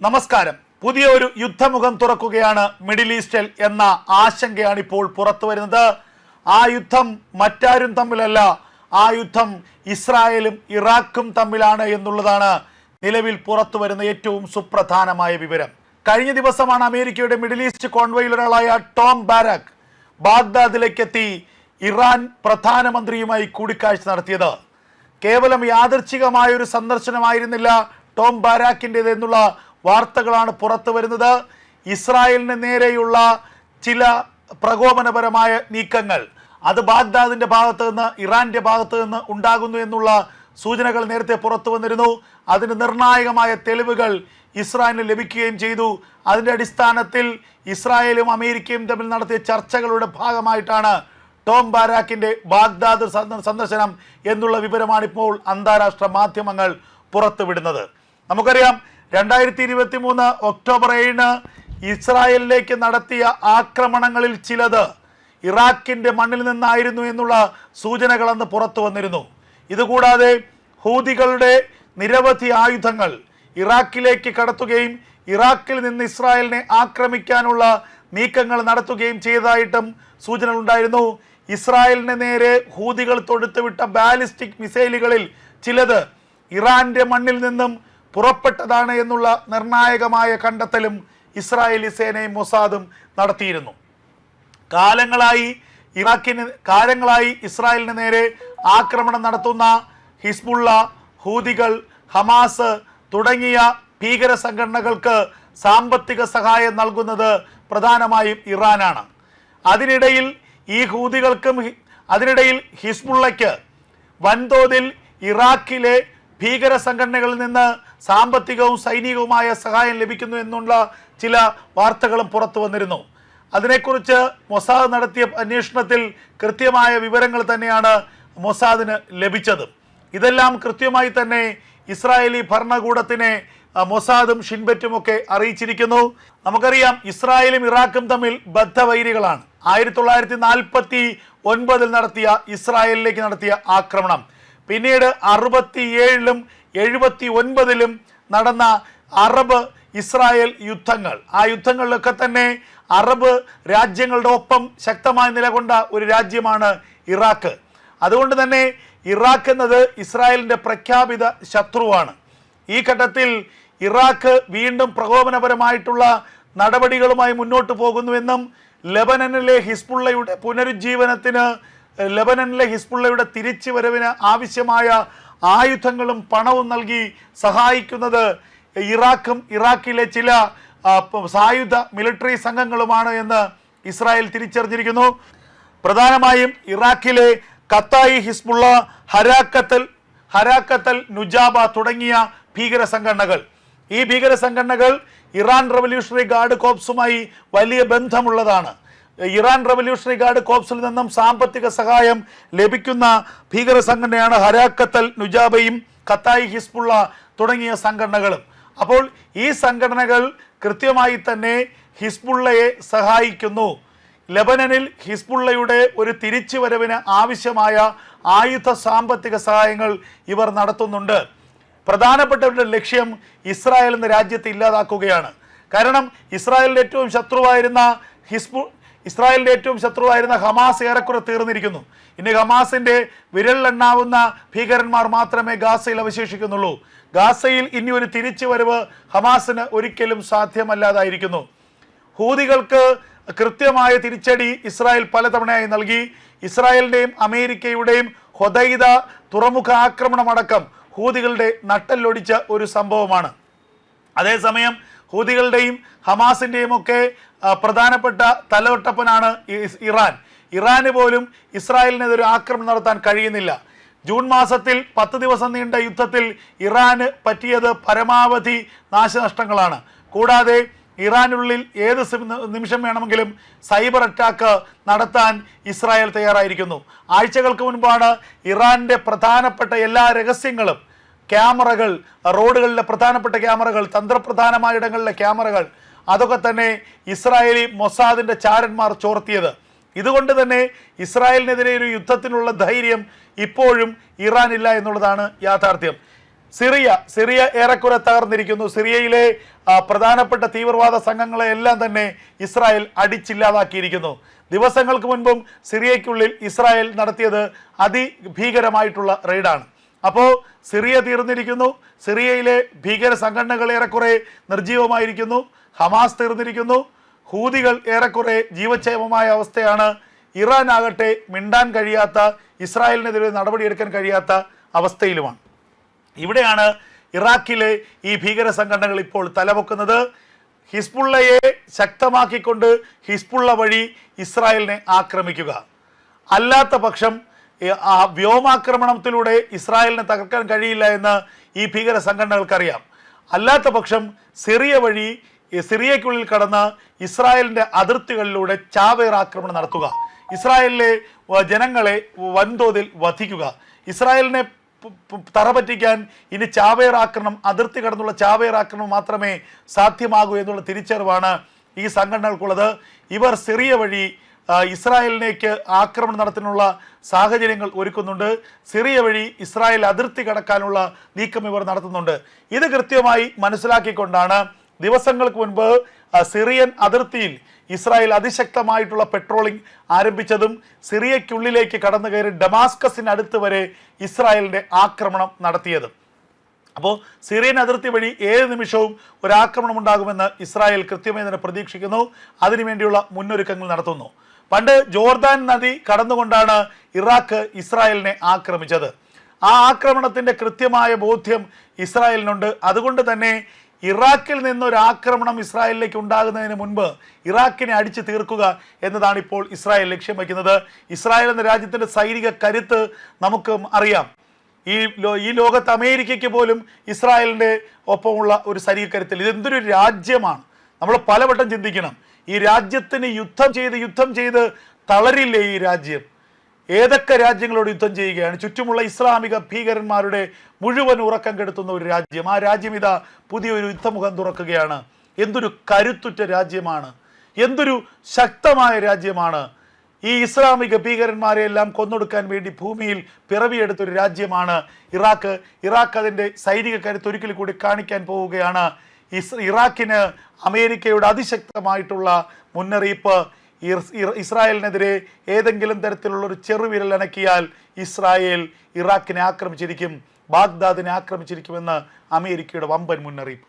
നമസ്കാരം. പുതിയ ഒരു യുദ്ധമുഖം തുറക്കുകയാണ് മിഡിൽ ഈസ്റ്റിൽ എന്ന ആശങ്കയാണ് ഇപ്പോൾ പുറത്തു വരുന്നത് ആ യുദ്ധം മറ്റാരും തമ്മിലല്ല ആ യുദ്ധം ഇസ്രായേലും ഇറാഖും തമ്മിലാണ് എന്നുള്ളതാണ് നിലവിൽ പുറത്തു വരുന്ന ഏറ്റവും സുപ്രധാനമായ വിവരം. കഴിഞ്ഞ ദിവസമാണ് അമേരിക്കയുടെ മിഡിൽ ഈസ്റ്റ് കോൺവോയിൽ ഒരാളായ ടോം ബാരക് ബാഗ്ദാദിലേക്കെത്തി ഇറാൻ പ്രധാനമന്ത്രിയുമായി കൂടിക്കാഴ്ച നടത്തിയത്. കേവലം യാദർച്ഛികമായ ഒരു സന്ദർശനമായിരുന്നില്ല ടോം ബാരാക്കിന്റെത് എന്നുള്ള വാർത്തകളാണ് പുറത്തു വരുന്നത്. ഇസ്രായേലിന് നേരെയുള്ള ചില പ്രകോപനപരമായ നീക്കങ്ങൾ. അത് ബാഗ്ദാദിന്റെ ഭാഗത്തു നിന്ന് ഇറാന്റെ ഭാഗത്തു നിന്ന് ഉണ്ടാകുന്നു എന്നുള്ള സൂചനകൾ നേരത്തെ പുറത്തു വന്നിരുന്നു. അതിന് നിർണായകമായ തെളിവുകൾ ഇസ്രായേലിന് ലഭിക്കുകയും ചെയ്തു. അതിന്റെ അടിസ്ഥാനത്തിൽ ഇസ്രായേലും അമേരിക്കയും തമ്മിൽ നടത്തിയ ചർച്ചകളുടെ ഭാഗമായിട്ടാണ് ടോം ബാരാക്കിന്റെ ബാഗ്ദാദ് സന്ദ- സന്ദർശനം എന്നുള്ള വിവരമാണ് ഇപ്പോൾ അന്താരാഷ്ട്ര മാധ്യമങ്ങൾ പുറത്തുവിടുന്നത്. നമുക്കറിയാം രണ്ടായിരത്തി ഇരുപത്തി മൂന്ന് ഒക്ടോബർ ഏഴിന് ഇസ്രായേലിലേക്ക് നടത്തിയ ആക്രമണങ്ങളിൽ ചിലത് ഇറാഖിന്റെ മണ്ണിൽ നിന്നായിരുന്നു എന്നുള്ള സൂചനകൾ അന്ന് പുറത്തു വന്നിരുന്നു. ഇതുകൂടാതെ ഹൂതികളുടെ നിരവധി ആയുധങ്ങൾ ഇറാഖിലേക്ക് കടത്തുകയും ഇറാഖിൽ നിന്ന് ഇസ്രായേലിനെ ആക്രമിക്കാനുള്ള നീക്കങ്ങൾ നടത്തുകയും ചെയ്തതായിട്ടും സൂചന ഉണ്ടായിരുന്നു ഇസ്രായേലിന് നേരെ ഹൂതികൾ തൊടുത്തുവിട്ട ബാലിസ്റ്റിക് മിസൈലുകളിൽ ചിലത് ഇറാന്റെ മണ്ണിൽ നിന്നും പുറപ്പെട്ടതാണ് എന്നുള്ള നിർണായകമായ കണ്ടെത്തലും ഇസ്രായേലി സേനയും മൊസാദും നടത്തിയിരുന്നു. കാലങ്ങളായി ഇറാഖിന് കാലങ്ങളായി ഇസ്രായേലിന് നേരെ ആക്രമണം നടത്തുന്ന ഹിസ്ബുള്ള ഹൂതികൾ ഹമാസ് തുടങ്ങിയ ഭീകര സംഘടനകൾക്ക് സാമ്പത്തിക സഹായം നൽകുന്നത് പ്രധാനമായും ഇറാനാണ്. അതിനിടയിൽ ഈ ഹൂതികൾക്കും അതിനിടയിൽ ഹിസ്ബുള്ളയ്ക്ക് വൻതോതിൽ ഇറാഖിലെ ഭീകര സംഘടനകളിൽ നിന്ന് സാമ്പത്തികവും സൈനികവുമായ സഹായം ലഭിക്കുന്നു എന്നുള്ള ചില വാർത്തകളും പുറത്തു വന്നിരുന്നു. അതിനെക്കുറിച്ച് മൊസാദ് നടത്തിയ അന്വേഷണത്തിൽ കൃത്യമായ വിവരങ്ങൾ തന്നെയാണ് മൊസാദിന് ലഭിച്ചത്. ഇതെല്ലാം കൃത്യമായി തന്നെ ഇസ്രായേലി ഭരണകൂടത്തിനെ മൊസാദും ഷിൻബറ്റും ഒക്കെ അറിയിച്ചിരിക്കുന്നു. നമുക്കറിയാം ഇസ്രായേലും ഇറാഖും തമ്മിൽ ബദ്ധവൈരികളാണ്. ആയിരത്തി തൊള്ളായിരത്തി നാൽപ്പത്തി ഒൻപതിൽ നടത്തിയ ഇസ്രായേലിലേക്ക് നടത്തിയ ആക്രമണം. പിന്നീട് അറുപത്തിയേഴിലും എഴുപത്തി ഒൻപതിലും നടന്ന അറബ് ഇസ്രായേൽ യുദ്ധങ്ങൾ. ആ യുദ്ധങ്ങളിലൊക്കെ തന്നെ അറബ് രാജ്യങ്ങളുടെ ഒപ്പം ശക്തമായി നിലകൊണ്ട ഒരു രാജ്യമാണ് ഇറാഖ്. അതുകൊണ്ട് തന്നെ ഇറാഖ് എന്നത് ഇസ്രായേലിന്റെ പ്രഖ്യാപിത ശത്രുവാണ്. ഈ ഘട്ടത്തിൽ ഇറാഖ് വീണ്ടും പ്രകോപനപരമായിട്ടുള്ള നടപടികളുമായി മുന്നോട്ട് പോകുന്നുവെന്നും ലെബനനിലെ ഹിസ്ബുള്ളയുടെ പുനരുജ്ജീവനത്തിന് ലെബനനിലെ ഹിസ്ബുള്ളയുടെ തിരിച്ചുവരവിന് ആവശ്യമായ ആയുധങ്ങളും പണവും നൽകി സഹായിക്കുന്നത് ഇറാഖും ഇറാഖിലെ ചില സായുധ മിലിറ്ററി സംഘങ്ങളുമാണ് എന്ന് ഇസ്രായേൽ തിരിച്ചറിഞ്ഞിരിക്കുന്നു. പ്രധാനമായും ഇറാഖിലെ കത്തായി ഹിസ്ബുള്ള ഹരാക്കത്തൽ ഹരാക്കത്തൽ നുജാബ തുടങ്ങിയ ഭീകര സംഘടനകൾ. ഈ ഭീകര സംഘടനകൾ ഇറാൻ റവല്യൂഷണറി ഗാർഡ് കോപ്സുമായി വലിയ ബന്ധമുള്ളതാണ്. ഇറാൻ റവല്യൂഷണറി ഗാർഡ് കോപ്സിൽ നിന്നും സാമ്പത്തിക സഹായം ലഭിക്കുന്ന ഭീകര സംഘടനയാണ് ഹരാക്കത്തൽ നുജാബയും കത്തായി ഹിസ്ബുള്ള തുടങ്ങിയ സംഘടനകളും. അപ്പോൾ ഈ സംഘടനകൾ കൃത്യമായി തന്നെ ഹിസ്ബുള്ളയെ സഹായിക്കുന്നു. ലബനനിൽ ഹിസ്ബുള്ളയുടെ ഒരു തിരിച്ചുവരവിന് ആവശ്യമായ ആയുധ സാമ്പത്തിക സഹായങ്ങൾ ഇവർ നടത്തുന്നുണ്ട്. പ്രധാനപ്പെട്ടവരുടെ ലക്ഷ്യം ഇസ്രായേൽ എന്ന രാജ്യത്തെ ഇല്ലാതാക്കുകയാണ്. കാരണം ഇസ്രായേലിന്റെ ഏറ്റവും ശത്രുവായിരുന്ന ഹിസ്ബു ഇസ്രായേലിന്റെ ഏറ്റവും ശത്രുവായിരുന്ന ഹമാസ് ഏറെക്കുറെ തീർന്നിരിക്കുന്നു. ഇനി ഹമാസിന്റെ വിരലിലെണ്ണാവുന്ന ഭീകരന്മാർ മാത്രമേ ഗാസയിൽ അവശേഷിക്കുന്നുള്ളൂ. ഗാസയിൽ ഇനി ഒരു തിരിച്ചുവരവ് ഹമാസിന് ഒരിക്കലും സാധ്യമല്ലാതായിരിക്കുന്നു. ഹൂതികൾക്ക് കൃത്യമായ തിരിച്ചടി ഇസ്രായേൽ പലതവണയായി നൽകി. ഇസ്രായേലിന്റെയും അമേരിക്കയുടെയും ഹൊദൈദ തുറമുഖ ആക്രമണമടക്കം ഹൂതികളുടെ നട്ടല്ലൊടിച്ച ഒരു സംഭവമാണ്. അതേസമയം ഹൂതികളുടെയും ഹമാസിന്റെയും ഒക്കെ പ്രധാനപ്പെട്ട തലവട്ടപ്പനാണ് ഇറാൻ. ഇറാന് പോലും ഇസ്രായേലിനെതിരെ ആക്രമണം നടത്താൻ കഴിയുന്നില്ല. ജൂൺ മാസത്തിൽ പത്ത് ദിവസം നീണ്ട യുദ്ധത്തിൽ ഇറാന് പറ്റിയത് പരമാവധി നാശനഷ്ടങ്ങളാണ്. കൂടാതെ ഇറാനുള്ളിൽ ഏത് നിമിഷം വേണമെങ്കിലും സൈബർ അറ്റാക്ക് നടത്താൻ ഇസ്രായേൽ തയ്യാറായിരിക്കുന്നു. ആഴ്ചകൾക്ക് മുൻപാണ് ഇറാന്റെ പ്രധാനപ്പെട്ട എല്ലാ രഹസ്യങ്ങളും ക്യാമറകൾ റോഡുകളിലെ പ്രധാനപ്പെട്ട ക്യാമറകൾ തന്ത്രപ്രധാനമായ ഇടങ്ങളിലെ ക്യാമറകൾ അതൊക്കെ തന്നെ ഇസ്രായേലി മൊസാദിന്റെ ചാരന്മാർ ചോർത്തിയത്. ഇതുകൊണ്ട് തന്നെ ഇസ്രായേലിനെതിരെ ഒരു യുദ്ധത്തിനുള്ള ധൈര്യം ഇപ്പോഴും ഇറാനില്ല എന്നുള്ളതാണ് യാഥാർത്ഥ്യം. സിറിയ സിറിയ ഏറെക്കുറെ തകർന്നിരിക്കുന്നു. സിറിയയിലെ പ്രധാനപ്പെട്ട തീവ്രവാദ സംഘങ്ങളെ എല്ലാം തന്നെ ഇസ്രായേൽ അടിച്ചില്ലാതാക്കിയിരിക്കുന്നു. ദിവസങ്ങൾക്ക് മുൻപും സിറിയയ്ക്കുള്ളിൽ ഇസ്രായേൽ നടത്തിയത് അതിഭീകരമായിട്ടുള്ള റെയ്ഡാണ്. അപ്പോൾ സിറിയ തീർന്നിരിക്കുന്നു. സിറിയയിലെ ഭീകര സംഘടനകൾ ഏറെക്കുറെ നിർജീവമായിരിക്കുന്നു ഹമാസ് തീർന്നിരിക്കുന്നു. ഹൂതികൾ ഏറെക്കുറെ ജീവക്ഷേമമായ അവസ്ഥയാണ്. ഇറാൻ ആകട്ടെ മിണ്ടാൻ കഴിയാത്ത ഇസ്രായേലിനെതിരെ നടപടിയെടുക്കാൻ കഴിയാത്ത അവസ്ഥയിലുമാണ്. ഇവിടെയാണ് ഇറാഖിലെ ഈ ഭീകര സംഘടനകൾ ഇപ്പോൾ തലപൊക്കുന്നത്. ഹിസ്ബുള്ളയെ ശക്തമാക്കിക്കൊണ്ട് ഹിസ്ബുള്ള വഴി ഇസ്രായേലിനെ ആക്രമിക്കുക. അല്ലാത്ത പക്ഷം ആ വ്യോമാക്രമണത്തിലൂടെ ഇസ്രായേലിനെ തകർക്കാൻ കഴിയില്ല എന്ന് ഈ ഭീകര സംഘടനകൾക്കറിയാം. അല്ലാത്ത പക്ഷം സിറിയ വഴി സിറിയയ്ക്കുള്ളിൽ കടന്ന് ഇസ്രായേലിന്റെ അതിർത്തികളിലൂടെ ചാവേർ ആക്രമണം നടത്തുക. ഇസ്രായേലിലെ ജനങ്ങളെ വൻതോതിൽ വധിക്കുക. ഇസ്രായേലിനെ തറപറ്റിക്കാൻ ഇനി ചാവേർ ആക്രമണം അതിർത്തി കടന്നുള്ള ചാവേർ ആക്രമണം മാത്രമേ സാധ്യമാകൂ എന്നുള്ള തിരിച്ചറിവാണ് ഈ സംഘടനകൾക്കുള്ളത്. ഇവർ സിറിയ വഴി ഇസ്രായേലിലേക്ക് ആക്രമണം നടത്താനുള്ള സാഹചര്യങ്ങൾ ഒരുക്കുന്നുണ്ട്. സിറിയ വഴി ഇസ്രായേൽ അതിർത്തി കടക്കാനുള്ള നീക്കം ഇവർ നടത്തുന്നുണ്ട്. ഇത് കൃത്യമായി മനസ്സിലാക്കിക്കൊണ്ടാണ് ദിവസങ്ങൾക്ക് മുൻപ് സിറിയൻ അതിർത്തിയിൽ ഇസ്രായേൽ അതിശക്തമായിട്ടുള്ള പെട്രോളിംഗ് ആരംഭിച്ചതും സിറിയയ്ക്കുള്ളിലേക്ക് കടന്നു കയറി ഡമാസ്കസിന് അടുത്ത് വരെ ഇസ്രായേലിന്റെ ആക്രമണം നടത്തിയതും. അപ്പോൾ സിറിയൻ അതിർത്തി വഴി ഏത് നിമിഷവും ഒരാക്രമണം ഉണ്ടാകുമെന്ന് ഇസ്രായേൽ കൃത്യമായി തന്നെ പ്രതീക്ഷിക്കുന്നു. അതിനുവേണ്ടിയുള്ള മുന്നൊരുക്കങ്ങൾ നടത്തുന്നു. പണ്ട് ജോർദാൻ നദി കടന്നുകൊണ്ടാണ് ഇറാഖ് ഇസ്രായേലിനെ ആക്രമിച്ചത്. ആ ആക്രമണത്തിന്റെ കൃത്യമായ ബോധ്യം ഇസ്രായേലിനുണ്ട്. അതുകൊണ്ട് തന്നെ ഇറാഖിൽ നിന്നൊരു ആക്രമണം ഇസ്രായേലിലേക്ക് ഉണ്ടാകുന്നതിന് മുൻപ് ഇറാഖിനെ അടിച്ചു തീർക്കുക എന്നതാണ് ഇപ്പോൾ ഇസ്രായേൽ ലക്ഷ്യം വയ്ക്കുന്നത്. ഇസ്രായേൽ എന്ന രാജ്യത്തിന്റെ സൈനിക കരുത്ത് നമുക്ക് അറിയാം. ഈ ഈ ലോകത്ത് അമേരിക്കയ്ക്ക് പോലും ഇസ്രായേലിന്റെ ഒപ്പമുള്ള ഒരു സൈനിക കരുത്തിൽ ഇതെന്തൊരു രാജ്യമാണ്? നമ്മൾ പലവട്ടം ചിന്തിക്കണം. ഈ രാജ്യത്തിന് യുദ്ധം ചെയ്ത് യുദ്ധം ചെയ്ത് തളരില്ലേ ഈ രാജ്യം? ഏതൊക്കെ രാജ്യങ്ങളോട് യുദ്ധം ചെയ്യുകയാണ്? ചുറ്റുമുള്ള ഇസ്ലാമിക ഭീകരന്മാരുടെ മുഴുവൻ ഉറക്കം കെടുത്തുന്ന ഒരു രാജ്യം. ആ രാജ്യം ഇതാ പുതിയൊരു യുദ്ധമുഖം തുറക്കുകയാണ്. എന്തൊരു കരുത്തുറ്റ രാജ്യമാണ്. എന്തൊരു ശക്തമായ രാജ്യമാണ്. ഈ ഇസ്ലാമിക ഭീകരന്മാരെ എല്ലാം കൊന്നൊടുക്കാൻ വേണ്ടി ഭൂമിയിൽ പിറവിയെടുത്തൊരു രാജ്യമാണ് ഇറാഖ്. ഇറാഖ് അതിന്റെ സൈനിക കരുത്ത് ഒരിക്കൽ കൂടി കാണിക്കാൻ പോവുകയാണ് ഇറാഖിന് അമേരിക്കയുടെ അതിശക്തമായിട്ടുള്ള മുന്നറിയിപ്പ് ഇസ്രായേലിനെതിരെ ഏതെങ്കിലും തരത്തിലുള്ള ഒരു ചെറുവിരൽ അനക്കിയാൽ ഇസ്രായേൽ ഇറാഖിനെ ആക്രമിച്ചിരിക്കും ബാഗ്ദാദിനെ ആക്രമിച്ചിരിക്കുമെന്ന് അമേരിക്കയുടെ വമ്പൻ മുന്നറിയിപ്പ്.